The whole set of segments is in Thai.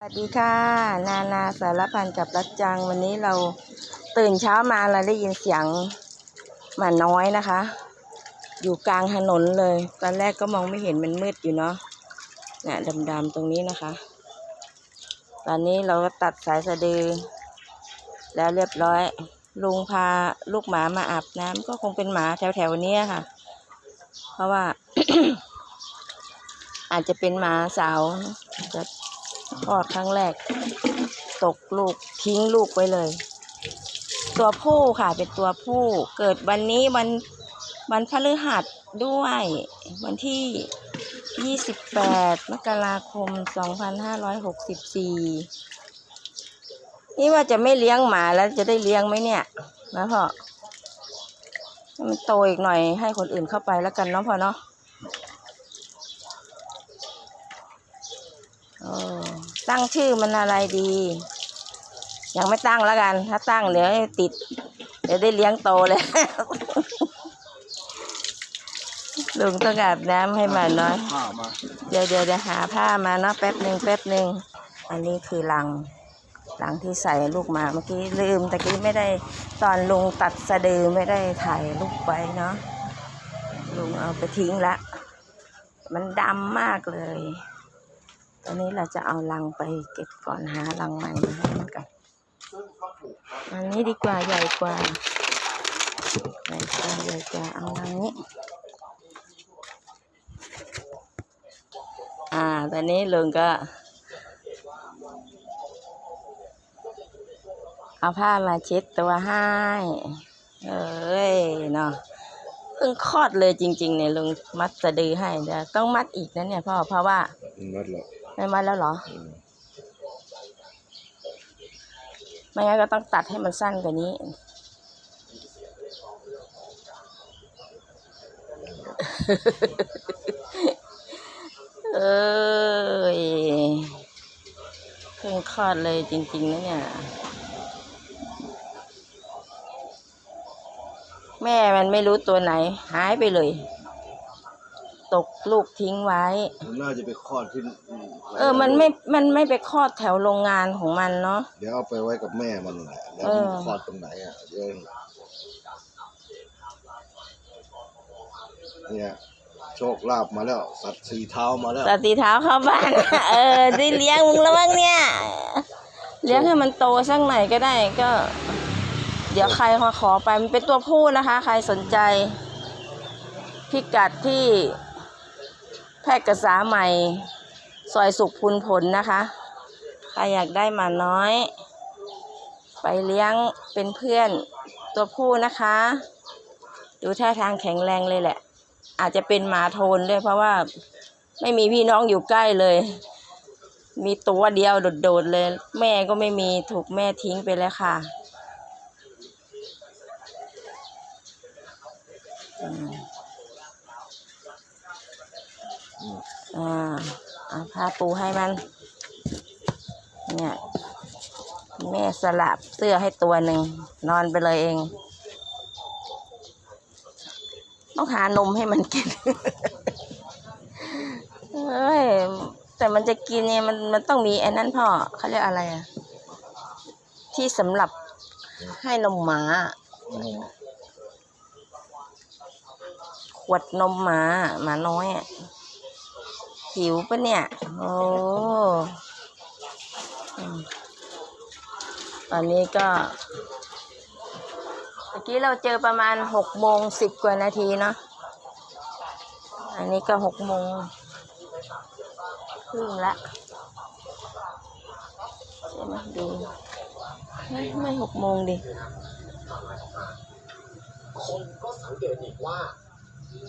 สวัสดีค่ะ นานาสารพันกับรักจังวันนี้เราตื่นเช้ามาเราได้ยินเสียงหมาน้อยนะคะ อยู่กลางถนนเลย ตอนแรกก็มองไม่เห็นมันมืดอยู่เนาะเนี่ยดำๆตรงนี้นะคะ ตอนนี้เราก็ตัดสายสะดือ แล้วเรียบร้อยลุงพาลูกหมามาอาบน้ำก็คงเป็นหมาแถวๆนี้ค่ะ เพราะว่า อาจจะเป็นหมาสาวจะ คลอดครั้งแรก ตกลูกทิ้งลูกไว้เลย ตัวผู้ค่ะเป็นตัวผู้เกิดวันนี้วันวันพฤหัสด้วย วันที่ 28 มกราคม 2564 นี่ว่าจะไม่เลี้ยงหมาแล้วจะได้เลี้ยงไหมเนี่ยนะพ่อมันโตอีกหน่อยให้คนอื่นเข้าไปแล้วกันเนาะพ่อเนาะเออ ตั้งชื่อมันอะไรดี ยังไม่ตั้งแล้วกัน ถ้าตั้งเดี๋ยวติด เดี๋ยวได้เลี้ยงโตเลยลุงต้องอาบน้ำให้มันน้อย เดี๋ยวเดี๋ยวเดี๋ยวหาผ้ามาเนาะแป๊บหนึ่งแป๊บหนึ่ง อันนี้คือลังลังที่ใส่ลูกหมาเมื่อกี้ลืมตะกี้ไม่ได้ตอนลุงตัดสะดือไม่ได้ถ่ายรูปไว้เนาะลุงเอาไปทิ้งละ มันดำมากเลย อนนี้เราจะเอาลังไปเก็บก่อนหาลังใหม่มาให้มันกันอันนี้ดีกว่าใหญ่กว่าใหญ่กว่าใหญ่กว่าเอาลังนี้ อ่าตอนนี้ลุงก็ เอาผ้ามาเช็ดตัวให้เอ้ยเนาะเพิ่งคลอดเลยจริง ๆ เนี่ยลุงมัดสะดือให้เดี๋ยวต้องมัดอีกนะเนี่ยพ่อเพราะว่านัดละ ไม่มัดแล้วเหรอ ไม่งั้นก็ต้องตัดให้มันสั้นกว่านี้ เอ้ยเพิ่งคลอดเลยจริงๆนะเนี่ย แม่มันไม่รู้ตัวไหน หายไปเลย ตกลูกทิ้งไว้ น่าจะไปคลอดที่ เออ มันไม่ มันไม่ไปคลอดแถวโรงงานของมันเนาะ เดี๋ยวเอาไปไว้กับแม่มันแหละแล้วเอมันอคลอดตรงไหนอะเดี๋ยวเนี่ยโชคลาภมาแล้ว สัตว์สีเท้ามาแล้วตัดสีเท้าเข้าบ้าน เออได้เลี้ยงมึงแล้วมั้งเนี่ย เลี้ยงให้มันโตสักหน่อยก็ได้ก็ เดี๋ยวใครมาขอไปมันเป็นตัวผู้นะคะ ใครสนใจพิกัดที่แพร่กษาใหม่ ซอยสุขพุนผลนะคะ ใครอยากได้หมาน้อย ไปเลี้ยงเป็นเพื่อนตัวผู้นะคะ ดูท่าทางแข็งแรงเลยแหละ อาจจะเป็นหมาโทนด้วยเพราะว่าไม่มีพี่น้องอยู่ใกล้เลย มีตัวเดียวโดดๆเลย แม่ก็ไม่มีถูกแม่ทิ้งไปแล้วค่ะอ่า เอาผ้าปูให้มัน เนี่ย แม่สลับเสื้อให้ตัวหนึ่ง นอนไปเลยเอง ต้องหานมให้มันกินเอ้ยแต่มันจะกินเนี่ยมันมันต้องมีไอ้นั่นพ่อเขาเรียกอะไรอะที่สำหรับให้นมหมาอะขวดนมหมาหมาน้อยอะ หิวปะเนี่ย โอ้อืมตอนนี้ก็ เมื่อกี้เราเจอประมาณหกโมงสิบกว่านาทีเนาะ อันนี้ก็หกโมงครึ่งละใช่ไหมดูไม่ไม่หกโมงดิคนก็สังเกตอีกว่า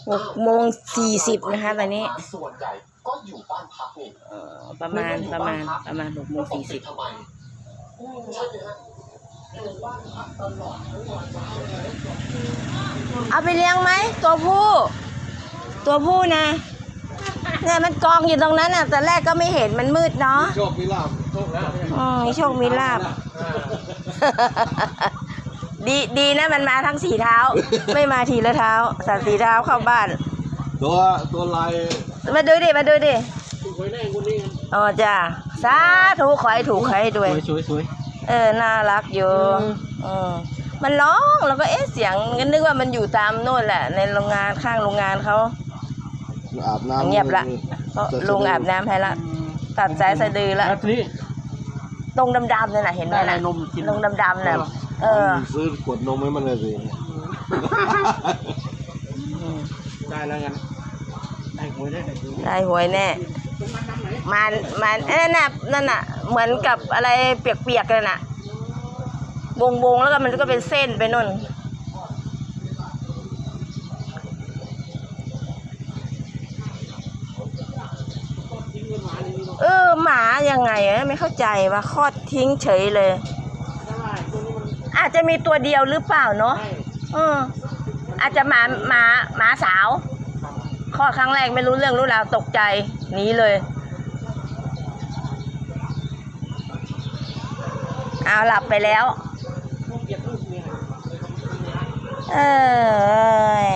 หกโมงสี่สิบนะคะตอนนี้ส่วนใหญ่ ก็อยู่บ้านพักนี่เอ่อประมาณประมาณประมาณหกโมงสี่สิบทำไมอืมใช่ไหมฮะอยู่บ้านพักตลอดทั้งวันเอาไปเลี้ยงไหมตัวผู้ ตัวผู้นะเนี่ยมันกองอยู่ตรงนั้นอะแต่แรกก็ไม่เห็นมันมืดเนาะโชคมีลาภโชคแล้วอ๋อมีโชคมีลาบ ดีดีนะมันมาทั้งสี่เท้า ไม่มาทีละเท้าสัตว์สี่เท้าเข้าบ้าน ตัวตัวลายมาดูดิ มาดูดิถูกไว้แน่คนนี้อ๋อจ้าสาธุขอให้ถูกขอให้ด้วย สวยสวยสวยเออ น่ารักอยู่อืมเออมันร้องแล้วก็เอ๊ะเสียงก็นึกว่ามันอยู่ตามโน่นแหละ ในโรงงานข้างโรงงานเขาอาบน้ำเงียบละเพราะลุงอาบน้ำให้ละตัดสายสะดือละแล้วทีนี้ตรงดำๆนั่นน่ะเห็นไหมได้อะไรน่ะนมกินตรงดำๆน่ะเออซื้อขวดนมให้มันเลยสิ ได้แล้วกันได้หวยได้ได้หวยได้หวยแน่มันมันเอ้ยนั่นน่ะนั่นน่ะ เหมือนกับอะไรเปียกๆเลยน่ะวงวงๆแล้วก็มันก็เป็นเส้นไปนู่นเออหมายังไงอะไม่เข้าใจว่าคลอดทิ้งเฉยเลย อาจจะมีตัวเดียวหรือเปล่าเนาะเออ อาจจะหมาหมาหมาสาวคลอดครั้งแรกไม่รู้เรื่องรู้ราวตกใจหนีเลยเอาหลับไปแล้ว เออ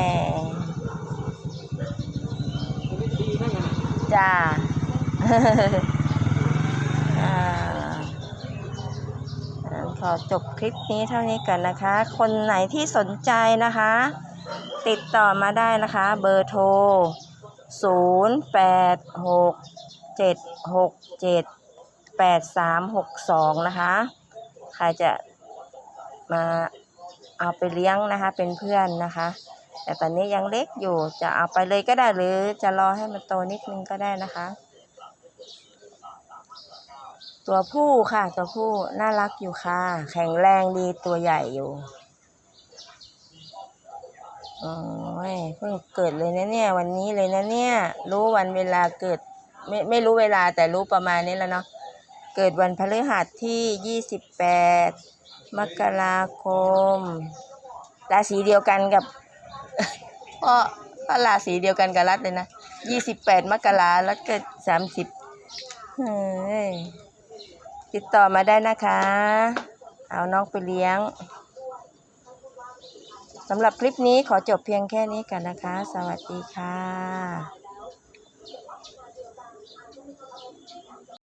จ้าอ่าขอจบคลิปนี้เท่านี้กันนะคะ คนไหนที่สนใจนะคะ ติดต่อมาได้นะคะ เบอร์โทร 0 8 6 7 6 7 8 3 6 2 นะคะ ใครจะมาเอาไปเลี้ยงนะคะ เป็นเพื่อนนะคะ แต่ตอนนี้ยังเล็กอยู่จะเอาไปเลยก็ได้หรือจะรอให้มันโตนิดนึงก็ได้นะคะ ตัวผู้ค่ะตัวผู้น่ารักอยู่ค่ะ แข็งแรงดีตัวใหญ่อยู่ โอ้ยเพิ่งเกิดเลยนะเนี่ย วันนี้เลยนะเนี่ย รู้วันเวลาเกิด ไม่ไม่รู้เวลาแต่รู้ประมาณนี้แล้วเนาะเกิดวันพฤหัสที่ยี่สิบแปดมกราคม ราศีเดียวกันกับก็ก็ราศีเดียวกันกับรัฐเลยนะยี่สิบแปดมกราแล้วก็สามสิบเฮ้ยติดต่อมาได้นะคะ เอาน้องไปเลี้ยง สำหรับคลิปนี้ขอจบเพียงแค่นี้กันนะคะ สวัสดีค่ะ